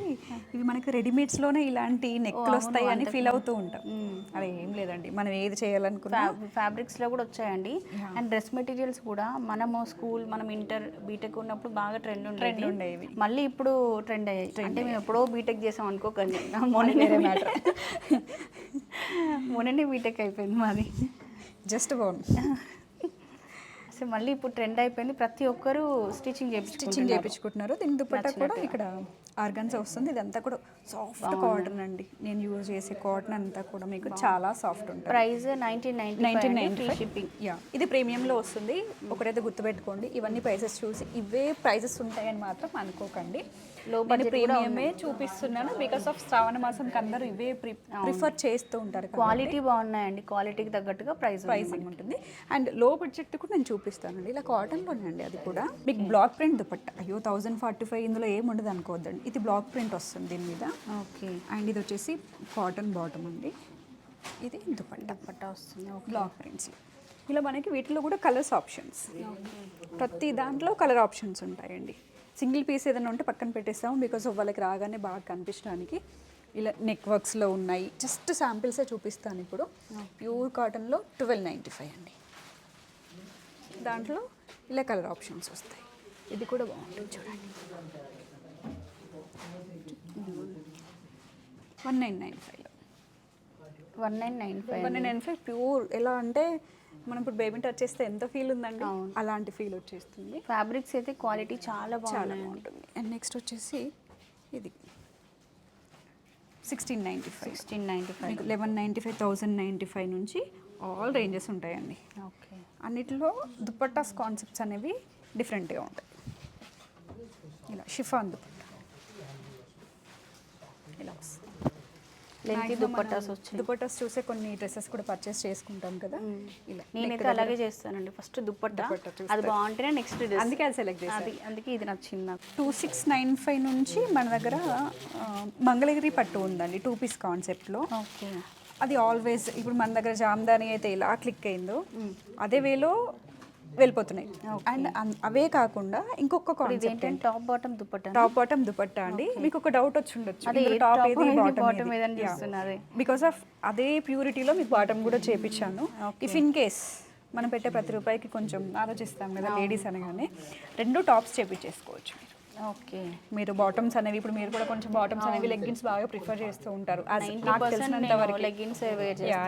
ఇవి మనకి రెడీమేడ్స్లోనే ఇలాంటి నెక్లు వస్తాయి అని ఫీల్ అవుతూ ఉంటాం. అది ఏం లేదండి. మనం ఏది చేయాలనుకున్నా ఫ్యాబ్రిక్స్లో కూడా వచ్చాయండి. అండ్ డ్రెస్ మెటీరియల్స్ కూడా మనము స్కూల్ మనం ఇంటర్ బీటెక్ ఉన్నప్పుడు బాగా ట్రెండ్ ఉండేది. ఉండేవి. మళ్ళీ ఇప్పుడు ట్రెండ్ అయ్యాయి. అంటే మేము ఎప్పుడో బీటెక్ చేసాం అనుకోకండి. మొన్ననే మ్యాటర్ మొన్ననే బీటెక్ అయిపోయింది మాది. జస్ట్ బాగుంది అసలు మళ్ళీ ఇప్పుడు ట్రెండ్ అయిపోయింది. ప్రతి ఒక్కరు స్టిచ్చింగ్ స్టిచ్చింగ్ చేయించుకుంటున్నారు. దీని దుపట్టా కూడా ఇక్కడ ఆర్గన్స్ వస్తుంది. ఇదంతా కూడా సాఫ్ట్ కాటన్ అండి. నేను యూజ్ చేసే కాటన్ అంతా కూడా మీకు చాలా సాఫ్ట్ ఉంటుంది. Price nineteen nineteen ninety shipping. Yeah. ఇది ప్రీమియంలో వస్తుంది. ఒకటైతే గుర్తుపెట్టుకోండి. ఇవన్నీ ప్రైసెస్ చూసి ఇవే ప్రైసెస్ ఉంటాయని మాత్రం అనుకోకండి. నేను ప్రీమియమే చూపిస్తున్నాను బికాస్ ఆఫ్ శ్రావణ మాసంకి అందరూ ఇవే ప్రిఫర్ చేస్తూ ఉంటారు క్వాలిటీ బాగున్నాయండి. క్వాలిటీకి తగ్గట్టుగా ప్రైస్ ప్రైసింగ్ ఉంటుంది. అండ్లో బడ్జెట్ కూడా నేను చూపిస్తానండి. ఇలా కాటన్లోనే అండి అది కూడా. మీకు బ్లాక్ ప్రింట్ దుపట్టా. అయ్యో థౌజండ్ ఫార్టీ ఫైవ్ ఇందులో ఏం ఉండదు అనుకోవద్దండి ఇది బ్లాక్ ప్రింట్ వస్తుంది దీని మీద. ఓకే అండ్ ఇది వచ్చేసి కాటన్ బాటమ్ అండి. ఇది దుపట్టా. పట్టా వస్తుంది. బ్లాక్ ప్రింట్స్ ఇలా మనకి వీటిలో కూడా కలర్స్ ఆప్షన్స్ ప్రతి దాంట్లో కలర్ ఆప్షన్స్ ఉంటాయండి. సింగిల్ పీస్ ఏదైనా ఉంటే పక్కన పెట్టేస్తాము బికాస్ ఆఫ్ వాళ్ళకి రాగానే బాగా కనిపించడానికి. ఇలా నెక్ వర్క్స్లో ఉన్నాయి జస్ట్ శాంపిల్సే చూపిస్తాను ఇప్పుడు. ప్యూర్ కాటన్లో ట్వెల్వ్ నైంటీ ఫైవ్ అండి. దాంట్లో ఇలా కలర్ ఆప్షన్స్ వస్తాయి. ఇది కూడా బాగుంటుంది చూడండి. One nine nine five one nine nine five one nine five pure. ఎలా అంటే మనం ఇప్పుడు బేబీని టచ్ చేస్తే ఎంత ఫీల్ ఉందండి? అలాంటి ఫీల్ వచ్చేస్తుంది. ఫ్యాబ్రిక్స్ అయితే క్వాలిటీ చాలా చాలా బాగుంటుంది. అండ్ నెక్స్ట్ వచ్చేసి ఇది. Sixteen ninety five sixteen ninety five eleven ninety five thousand ninety five నుంచి ఆల్ రేంజెస్ ఉంటాయండి. ఓకే అన్నిటిలో దుపట్టాస్ కాన్సెప్ట్స్ అనేవి డిఫరెంట్గా ఉంటాయి. ఇలా షిఫాన్ దుపట్టా ఇలా వస్తుంది లెంతీ దుపట్టాస్ మనం వచ్చాయి. దుపట్టాస్ చూసే కొన్ని డ్రెస్సెస్ కూడా పర్చేస్ చేసుకుంటాం కదా. ఇలా నేనైతే అలాగే చేస్తానండి. ఫస్ట్ దుపట్టా. దుపట్టా అది బాగుంటేనే నెక్స్ట్ అందుకే అది సెలెక్ట్ అది అందుకే ఇది నచ్చింది నాకు. టూ సిక్స్ నైన్ ఫైవ్ నుంచి మన దగ్గర మంగళగిరి పట్టు ఉందండి టూ పీస్ కాన్సెప్ట్లో ఓకే. అది ఆల్వేస్ ఇప్పుడు మన దగ్గర జామ్దాని అయితే ఇలా క్లిక్ అయిందో అదే వేలో వెళ్ళిపోతున్నాయి. అండ్ అవే కాకుండా ఇంకొక concept top bottom dupatta top bottom dupatta అండి. మీకు ఒక డౌట్ వచ్చి ఉండొచ్చు టాప్ ఏది బాటమ్. బికాస్ ఆఫ్ అదే. ప్యూరిటీలో మీకు బాటమ్ కూడా చేపించాను ఇఫ్ ఇన్ కేస్ మనం పెట్టే ప్రతి రూపాయికి కొంచెం ఆలోచిస్తాం కదా లేడీస్ అనగానే రెండు టాప్స్ చేపించేసుకోవచ్చు ఓకే మీరు బాటమ్స్ అనేవి ఇప్పుడు మీరు కూడా కొంచెం బాటమ్స్ అనేవి లెగ్గిన్స్ బాగా ప్రిఫర్ చేస్తూ ఉంటారు. నాకు తెలిసినంత వరకు లెగ్గిన్స్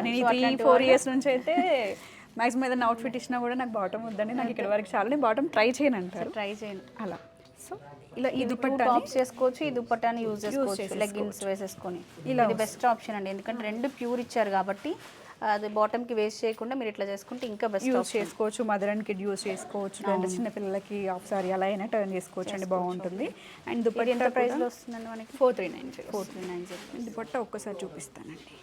నేను త్రీ ఫోర్ ఇయర్స్ నుంచి అయితే మాక్సిమం ఏదైనా అవుట్ఫిట్ ఇచ్చినా కూడా నాకు బాటమ్ వద్దండి. నాకు ఇక్కడ వరకు చాలా. బాటమ్ ట్రై చేయను అంటారు. ట్రై చేయండి అలా. సో ఇలా ఈ టూ దుపట్టా టాప్స్ చేసుకోవచ్చు ఈ దుపట్టాని యూజ్ చేసుకోవచ్చు. లెగ్గిన్స్ వేసేసుకొని. ఇలా ఇది బెస్ట్ ఆప్షన్ అండి. ఎందుకంటే రెండు ప్యూర్ ఇచ్చారు కాబట్టి అది బాటమ్కి వేస్ట్ చేయకుండా మీరు ఇట్లా చేసుకుంటే ఇంకా బెస్ట్ యూస్ చేసుకోవచ్చు మదర్ అండ్ కిడ్ యూస్ చేసుకోవచ్చు. లేదంటే చిన్న పిల్లలకి ఆఫ్ సారీ అలా అయినా టర్న్ చేసుకోవచ్చు అండి. బాగుంటుంది. అండ్ ఇది దుపట్టా ఎంత ప్రైస్లో వస్తుందండి మనకి? Four three nine five four three nine zero dupatta ఒక్కసారి చూపిస్తానండి.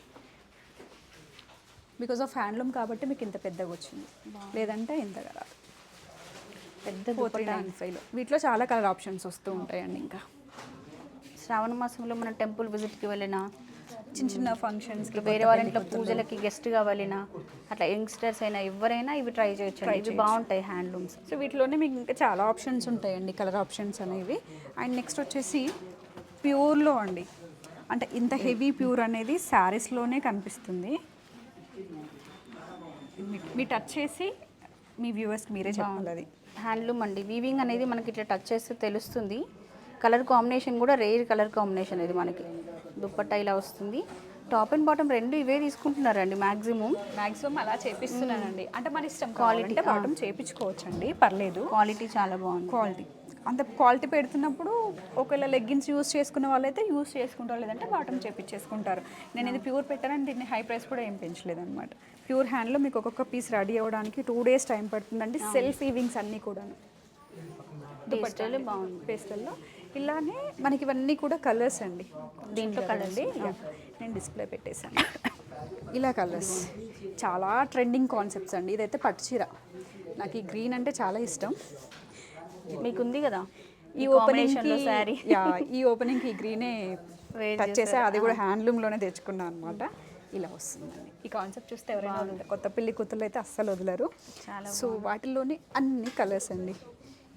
బికాస్ ఆఫ్ హ్యాండ్లూమ్ కాబట్టి మీకు ఇంత పెద్దగా వచ్చింది. లేదంటే ఇంతగా రాదు పెద్ద ఫోర్ త్రీ దుపట్టా నైన్ ఫైవ్లో వీటిలో చాలా కలర్ ఆప్షన్స్ వస్తూ ఉంటాయండి ఇంకా. శ్రావణ మాసంలో మనం టెంపుల్ విజిట్కి వెళ్ళినా చిన్న చిన్న ఫంక్షన్స్ వేరే వాళ్ళ ఇంట్లో పూజలకి గెస్ట్ కావాలినా అట్లా యంగ్స్టర్స్ అయినా ఎవరైనా ఇవి ట్రై చేయొచ్చు ఇవి బాగుంటాయి హ్యాండ్లూమ్స్ సో వీటిలోనే మీకు ఇంకా చాలా ఆప్షన్స్ ఉంటాయండి కలర్ ఆప్షన్స్ అనేవి. అండ్ నెక్స్ట్ వచ్చేసి ప్యూర్లో అండి. అంటే ఇంత హెవీ ప్యూర్ అనేది శారీస్లోనే కనిపిస్తుంది. మీ- టచ్ చేసి మీ వ్యూవర్స్కి మీరే చెప్పాలి అది. హ్యాండ్లూమ్ అండి. వీవింగ్ అనేది మనకి ఇట్లా టచ్ చేస్తే తెలుస్తుంది. కలర్ కాంబినేషన్ కూడా రేర్ కలర్ కాంబినేషన్ ఇది మనకి. దుప్పట్టా ఇలా వస్తుంది. టాప్ అండ్ బాటమ్ రెండు ఇవే తీసుకుంటున్నారండి మ్యాక్సిమం మ్యాక్సిమం అలా చేపిస్తున్నానండి. అంటే మన ఇష్టం క్వాలిటీ బాటం చేపించుకోవచ్చండి పర్లేదు. క్వాలిటీ చాలా బాగుంది. క్వాలిటీ అంత క్వాలిటీ పెడుతున్నప్పుడు ఒకవేళ లెగ్గిన్స్ యూస్ చేసుకున్న వాళ్ళైతే యూస్ చేసుకుంటారు. లేదంటే బాటమ్ చేపించేసుకుంటారు నేను ఇది ప్యూర్ పెట్టానని దీన్ని హై ప్రైస్ కూడా ఏం పెంచలేదు అనమాట ప్యూర్ హ్యాండ్లో మీకు ఒక్కొక్క పీస్ రెడీ అవ్వడానికి టూ డేస్ టైం పడుతుందండి. సెల్ఫ్ ఈవింగ్స్ అన్నీ కూడాను. టేస్ట్ బాగుంది. పేస్టల్లో. ఇలానే మనకి ఇవన్నీ కూడా కలర్స్ అండి. దీంట్లో కలండి నేను డిస్ప్లే పెట్టేశాను. ఇలా కలర్స్ చాలా ట్రెండింగ్ కాన్సెప్ట్స్ అండి. ఇదైతే పట్టు చీర. నాకు ఈ గ్రీన్ అంటే చాలా ఇష్టం. మీకు ఉంది కదా? ఈ ఓపెనింగ్ ఈ ఓపెనింగ్ ఈ గ్రీనే టచ్ చేసా అది కూడా హ్యాండ్లూమ్లోనే తెచ్చుకున్నాను అనమాట ఇలా వస్తుందండి. ఈ కాన్సెప్ట్ చూస్తే ఎవరైనా. కొత్త పెళ్ళి కూతురు అయితే అస్సలు వదలరు. సో వాటిల్లోనే అన్ని కలర్స్ అండి.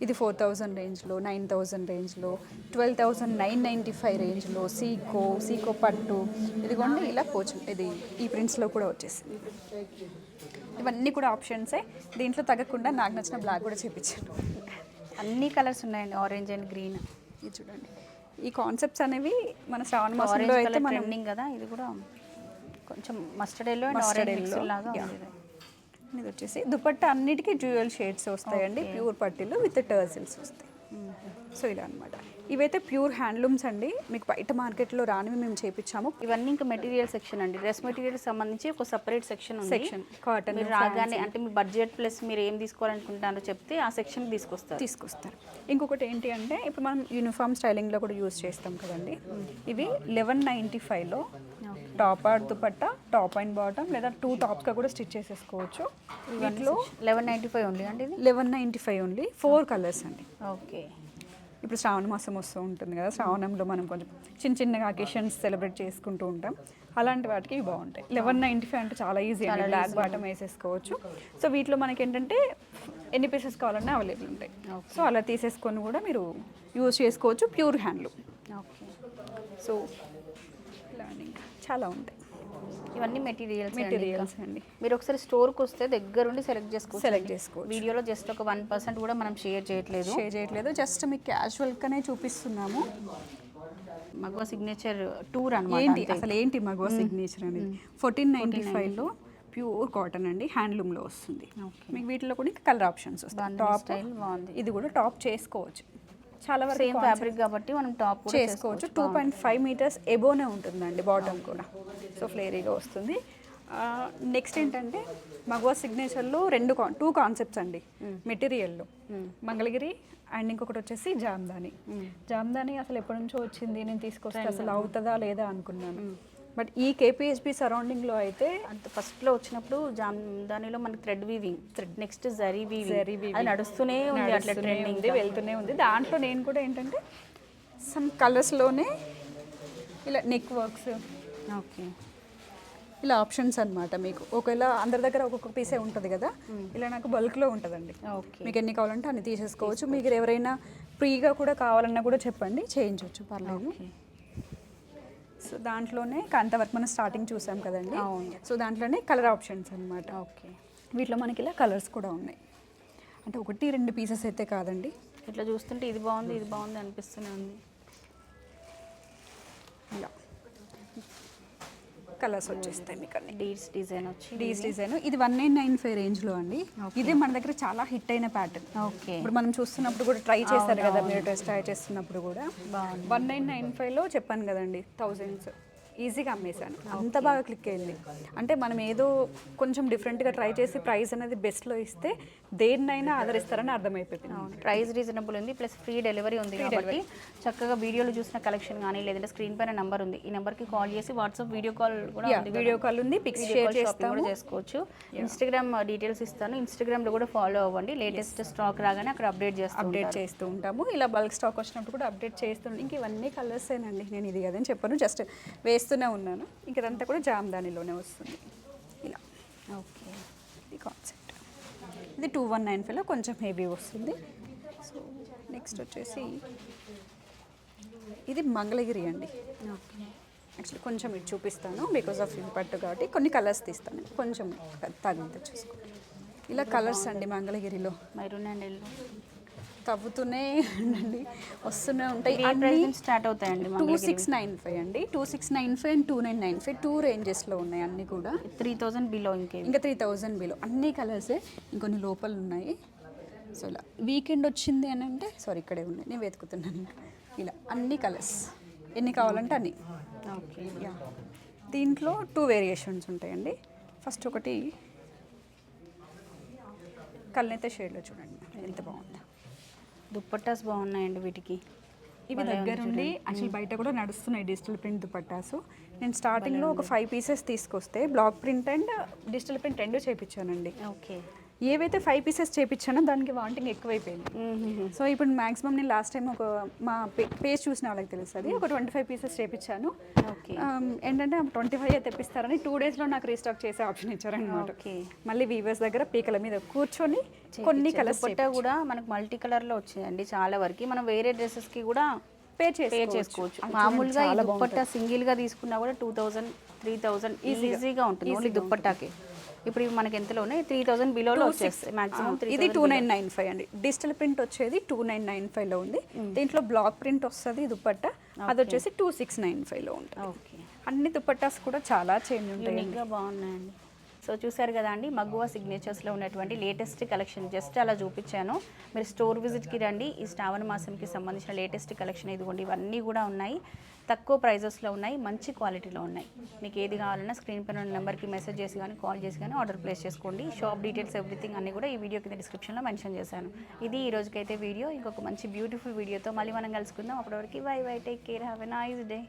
ఇది ఫోర్ థౌజండ్ రేంజ్లో నైన్ థౌజండ్ రేంజ్లో twelve thousand nine ninety five రేంజ్లో సీకో సీకో పట్టు ఇదిగోండి ఇలా పోచు ఇది ఈ ప్రింట్స్లో కూడా వచ్చేసింది. ఇవన్నీ కూడా ఆప్షన్సే దీంట్లో తగ్గకుండా నాకు నచ్చిన బ్లాక్ కూడా చేపించాను అన్ని కలర్స్ ఉన్నాయండి. ఆరెంజ్ అండ్ గ్రీన్ ఇది చూడండి. ఈ కాన్సెప్ట్స్ అనేవి మన శ్రావణ మాసంలో అయితే మనం కదా ఇది కూడా కొంచెం మస్టర్డ్ ఎల్లో లాగా yeah. ఉంది. ఇది. వచ్చేసి దుపట్టా అన్నిటికీ డ్యూయల్ షేడ్స్ వస్తాయండి. ప్యూర్ పట్టీలు విత్ టర్సిల్స్ వస్తాయి. సో ఇలా అన్నమాట. ఇవైతే ప్యూర్ హ్యాండ్లూమ్స్ అండి. మీకు బయట మార్కెట్లో రానివి మేము చేపించాము ఇవన్నీ ఇంకా మెటీరియల్ సెక్షన్ అండి. డ్రెస్ మెటీరియల్ సంబంధించి ఒక సపరేట్ సెక్షన్. Cotton, మీరు రాగానే అంటే మీ బడ్జెట్ ప్లస్ మీరు ఏం తీసుకోవాలనుకుంటున్నారో చెప్తే ఆ సెక్షన్ తీసుకొస్తారు. తీసుకొస్తారు. ఇంకొకటి ఏంటి అంటే ఇప్పుడు మనం యూనిఫామ్ స్టైలింగ్లో కూడా యూజ్ చేస్తాం కదండి. ఇవి లెవెన్ నైంటీ ఫైవ్లో top or dupatta top and bottom లేదా టూ టాప్స్గా కూడా స్టిచ్ చేసేసుకోవచ్చు. వీటిలో లెవెన్ నైంటీ ఫైవ్ ఉంది అండి ఇది? Eleven ninety five only four colours అండి. ఓకే. ఇప్పుడు శ్రావణ మాసం వస్తూ ఉంటుంది కదా శ్రావణంలో మనం కొంచెం చిన్న చిన్నగా అకేషన్స్ సెలబ్రేట్ చేసుకుంటూ ఉంటాం. అలాంటి వాటికి ఇవి బాగుంటాయి. లెవెన్ నైంటీ ఫైవ్ అంటే చాలా ఈజీ అండి. బ్లాక్ బాటమ్ వేసేసుకోవచ్చు. సో వీటిలో మనకి ఏంటంటే ఎన్ని పీసెస్ కావాలన్నా అవైలబుల్ ఉంటాయి. సో అలా తీసేసుకొని కూడా మీరు యూజ్ చేసుకోవచ్చు ప్యూర్ హ్యాండ్లూమ్. ఓకే. సో చాలా ఉంటాయి. ఇవన్నీ మెటీరియల్స్ మెటీరియల్స్ అండి. మీరు ఒకసారి స్టోర్కి వస్తే దగ్గరుండి సెలెక్ట్ చేసుకోవచ్చు సెలెక్ట్ చేసుకోవచ్చు. వీడియోలో జస్ట్ ఒక వన్ పర్సెంట్ కూడా మనం షేర్ చేయట్లేదు. షేర్ చేయట్లేదు. జస్ట్ మీకు క్యాజువల్గానే చూపిస్తున్నాము. మగవ సిగ్నేచర్ టూర్ అనమాట ఏంటి? అసలు ఏంటి మగవ సిగ్నేచర్ అనేది? ఫోర్టీన్ నైంటీ ఫైవ్లో ప్యూర్ కాటన్ అండి. హ్యాండ్లూమ్లో వస్తుంది. మీకు వీటిలో కూడా కలర్ ఆప్షన్స్ వస్తాయి. టాప్ ఇది కూడా టాప్ చేసుకోవచ్చు. చాలా వరకు సేమ్ ఫ్యాబ్రిక్ కాబట్టి మనం టాప్ కూడా చేసుకోవచ్చు. టూ పాయింట్ ఫైవ్ మీటర్స్ ఎబోనే ఉంటుందండి బాటమ్ కూడా. సో ఫ్లేరీగా వస్తుంది. నెక్స్ట్ ఏంటంటే మగవా సిగ్నేచర్లో రెండు కా టూ కాన్సెప్ట్స్ అండి. మెటీరియల్లో మంగళగిరి అండ్ ఇంకొకటి వచ్చేసి జామ్దాని. జామ్దాని అసలు ఎప్పటి నుంచో వచ్చింది నేను తీసుకొస్తే అసలు అవుతుందా లేదా అనుకున్నాను. బట్ ఈ కేపీహెచ్బి సరౌండింగ్లో అయితే అంత ఫస్ట్లో వచ్చినప్పుడు జామ్దానిలో మనకి thread weaving thread next zari weaving. అది నడుస్తూనే ఉంది అట్లా ట్రెండింగ్ వెళ్తూనే ఉంది. దాంట్లో నేను కూడా ఏంటంటే సమ్ కలర్స్లోనే ఇలా నెక్ వర్క్స్ ఓకే. ఇలా ఆప్షన్స్ అన్నమాట మీకు. ఒకవేళ అందరి దగ్గర ఒక్కొక్క పీసే ఉంటుంది కదా ఇలా నాకు బల్క్లో ఉంటుందండి. ఓకే. మీకు ఎన్ని కావాలంటే అన్ని తీసేసుకోవచ్చు. మీకు ఎవరైనా ఫ్రీగా కూడా కావాలన్నా కూడా చెప్పండి. చేయించవచ్చు పర్లేదు. సో దాంట్లోనే అంతవరకు మనం స్టార్టింగ్ చూసాం కదండి. సో దాంట్లోనే కలర్ ఆప్షన్స్ అన్నమాట. ఓకే. వీటిలో మనకి ఇలా కలర్స్ కూడా ఉన్నాయి. అంటే ఒకటి రెండు పీసెస్ అయితే కాదండి. ఇట్లా చూస్తుంటే ఇది బాగుంది ఇది బాగుంది అనిపిస్తూనే ఉంది. ఇలా. కలర్స్ వచ్చేస్తాయి మీకు అన్ని డీడ్స్ డిజైన్ వచ్చి డీస్ డిజైన్. ఇది వన్ నైన్ నైన్ ఫైవ్ రేంజ్లో అండి. ఇదే మన దగ్గర చాలా హిట్ అయిన ప్యాటర్న్. ఓకే. ఇప్పుడు మనం చూస్తున్నప్పుడు కూడా ట్రై చేస్తారు కదా మీరు డ్రెస్ ట్రై చేస్తున్నప్పుడు కూడా. వన్ నైన్ నైన్ ఫైవ్లో చెప్పాను కదండి థౌజండ్స్. ఈజీగా అమ్మేశాను. అంత బాగా క్లిక్ అయింది. అంటే మనం ఏదో కొంచెం డిఫరెంట్గా ట్రై చేసి ప్రైస్ అనేది బెస్ట్లో ఇస్తే దేన్నైనా ఆదరిస్తారని అర్థమైపోయింది. ప్రైస్ రీజనబుల్ ఉంది ప్లస్ ఫ్రీ డెలివరీ ఉంది కాబట్టి చక్కగా వీడియోలో చూసిన కలెక్షన్ కానీ లేదంటే స్క్రీన్ పైన నెంబర్ ఉంది. ఈ నెంబర్కి కాల్ చేసి వాట్సాప్ వీడియో కాల్ కూడా. వీడియో కాల్ ఉంది పిక్స్ షేర్ కూడా చేసుకోవచ్చు. ఇన్స్టాగ్రామ్ డీటెయిల్స్ ఇస్తాను. ఇన్స్టాగ్రామ్లో కూడా ఫాలో అవ్వండి. లేటెస్ట్ స్టాక్ రాగానే అక్కడ అప్డేట్ చేస్తాం అప్డేట్ చేస్తూ ఉంటాము. ఇలా బల్క్ స్టాక్ వచ్చినప్పుడు కూడా అప్డేట్ చేస్తుంటే ఇంక ఇవన్నీ కలర్స్ ఏనండి. నేను ఇది కదని చెప్పాను. జస్ట్ వేసి చేస్తూనే ఉన్నాను. ఇంక ఇదంతా కూడా జామ్దానిలోనే వస్తుంది. ఇలా. ఓకే. ఇది కాన్సెప్ట్ ఇది టూ వన్ నైన్ ఫైవ్లో కొంచెం హెవీ వస్తుంది. సో నెక్స్ట్ వచ్చేసి ఇది మంగళగిరి అండి. ఓకే. యాక్చువల్లీ కొంచెం ఇటు చూపిస్తాను బికాస్ ఆఫ్ ఇది పట్టు కాబట్టి. కొన్ని కలర్స్ తీస్తాను. కొంచెం తగ్గితే చూసుకో ఇలా కలర్స్ అండి మంగళగిరిలో. Maroon and yellow. తవ్వుతూనే ఉండండి. వస్తూనే ఉంటాయి. నుంచి స్టార్ట్ అవుతాయండి టూ సిక్స్ నైన్ ఫైవ్ అండి. Two six nine five and two nine nine five two రేంజెస్లో ఉన్నాయి అన్నీ కూడా. త్రీ థౌజండ్ బిలో ఇంకేవి? ఇంకా త్రీ థౌజండ్ బిలో అన్ని కలర్సే ఇంకొన్ని లోపల ఉన్నాయి. సో ఇలా. వీకెండ్ వచ్చింది అని అంటే సారీ ఇక్కడే ఉన్నాయి. నేను వెతుకుతున్నాను ఇంకా. ఇలా. అన్ని కలర్స్ ఎన్ని కావాలంటే అన్ని. ఓకే. యా దీంట్లో టూ వేరియేషన్స్ ఉంటాయండి. ఫస్ట్ ఒకటి కల్నైతే షేడ్లో చూడండి. ఎంత బాగుంది. దుప్పట్టాస్ బాగున్నాయండి వీటికి. ఇవి దగ్గరుండి అసలు బయట కూడా నడుస్తున్నాయి డిజిటల్ ప్రింట్ దుపట్టాసు నేను స్టార్టింగ్లో ఒక ఫైవ్ పీసెస్ తీసుకొస్తే block print and digital print రెండు చేపించానండి ఓకే. ఏవైతే ఫైవ్ పీసెస్ చేపించానో దానికి వాంటింగ్ ఎక్కువైపోయింది. సో ఇప్పుడు మాక్సిమం నేను లాస్ట్ టైం ఒక మా పేజ్ చూసిన వాళ్ళకి తెలుస్తుంది ఒక ట్వంటీ ఫైవ్ పీసెస్ చేపించాను ఓకే. Um, ఏంటంటే ట్వంటీ ఫైవ్ తెప్పిస్తారని టూ డేస్లో నాకు రీస్టాక్ చేసే ఆప్షన్ ఇచ్చారనమాట మళ్ళీ వీవర్స్ దగ్గర పీకల మీద కూర్చొని కొన్ని కలర్స్ దుపట్టా కూడా మనకు మల్టీ కలర్లో వచ్చిందండి చాలా వరకు. మనం వేరే డ్రెస్సెస్కి కూడా పే పే చేసుకోవచ్చు. మామూలుగా దుప్పట్టా సింగిల్గా తీసుకున్నా కూడా టూ థౌసండ్ త్రీ థౌసండ్ ఈజీగా ఉంటుంది. ఓన్లీ దుప్పట్టాకి ఇప్పుడు ఇవి మనకి ఎంతలో ఉన్నాయి త్రీ థౌసండ్ బిలోలో వచ్చేస్తాయి మాక్సిమం ఇది టూ నైన్ నైన్ ఫైవ్ అండి. డిజిటల్ ప్రింట్ వచ్చేది టూ నైన్ నైన్ ఫైవ్లో ఉంది. దీంట్లో బ్లాక్ ప్రింట్ వస్తుంది దుపట్టా. అది వచ్చేసి టూ సిక్స్ నైన్ ఫైవ్లో ఉంటుంది. ఓకే అన్ని దుపట్టాస్ కూడా చాలా చేంజ్ ఉంటాయి బాగున్నాయండి. సో చూసారు కదా అండి మగువా సిగ్నేచర్స్లో ఉన్నటువంటి లేటెస్ట్ కలెక్షన్ జస్ట్ అలా చూపించాను. మీరు స్టోర్ విజిట్కి రండి ఈ శ్రావణ మాసంకి సంబంధించిన లేటెస్ట్ కలెక్షన్ ఇదిగోండి ఇవన్నీ కూడా ఉన్నాయి. తక్కువ ప్రైజెస్లో ఉన్నాయి మంచి క్వాలిటీలో ఉన్నాయి. మీకు ఏది కావాలన్నా స్క్రీన్ పైన ఉన్న నెంబర్కి మెసేజ్ చేసి కానీ కాల్ చేసి కానీ ఆర్డర్ ప్లేస్ చేసుకోండి. షాప్ డీటెయిల్స్ ఎవ్రీథింగ్ అన్ని కూడా ఈ వీడియో కింద డిస్క్రిప్షన్లో మెన్షన్ చేశాను. ఇది ఈ రోజుకైతే వీడియో ఇంకొక మంచి బ్యూటిఫుల్ వీడియోతో మళ్ళీ మనం కలుసుకుందాం. అప్పటివరకు bye bye take care have a nice day